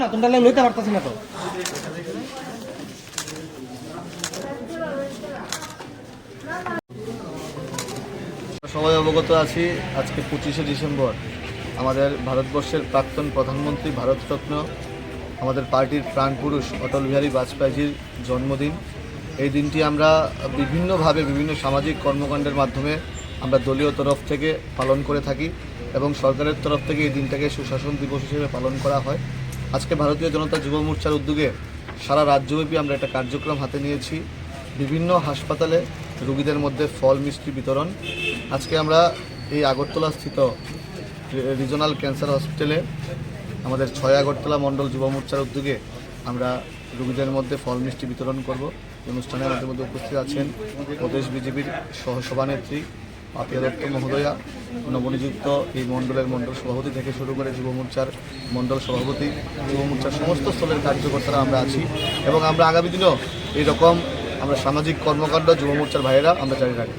না লইতে না তো। সবাই অবগত আছি, আজকে পঁচিশে ডিসেম্বর। আমাদের ভারতবর্ষের প্রাক্তন প্রধানমন্ত্রী ভারতরত্ন, আমাদের পার্টির প্রাণপুরুষ অটল বিহারী বাজপেয়ীজির জন্মদিন। এই দিনটি আমরা বিভিন্নভাবে বিভিন্ন সামাজিক কর্মকাণ্ডের মাধ্যমে আমরা দলীয় তরফ থেকে পালন করে থাকি এবং সরকারের তরফ থেকে এই দিনটাকে সুশাসন দিবস হিসেবে পালন করা হয়। আজকে ভারতীয় জনতা যুব মোর্চার উদ্যোগে সারা রাজ্যব্যাপী আমরা একটা কার্যক্রম হাতে নিয়েছি। বিভিন্ন হাসপাতালে রুগীদের মধ্যে ফল, মিষ্টি বিতরণ। আজকে আমরা এই আগরতলা স্থিত রিজনাল ক্যান্সার হসপিটালে আমাদের ছয় আগরতলা মণ্ডল যুব মোর্চার উদ্যোগে আমরা রোগীদের মধ্যে ফল মিষ্টি বিতরণ করব। অনুষ্ঠানে আমাদের মধ্যে উপস্থিত আছেন প্রদেশ বিজেপির সহসভানেত্রী পাপিয়া দত্ত মহোদয়া, নবনিযুক্ত এই মণ্ডলের মণ্ডল সভাপতি থেকে শুরু করে যুব মোর্চার মণ্ডল সভাপতি, যুব মোর্চার সমস্ত স্তরের কার্যকর্তারা আমরা আছি এবং আমরা আগামী দিনেও এইরকম আমরা সামাজিক কর্মকাণ্ড যুব মোর্চার ভাইয়েরা আমরা জারি রাখব।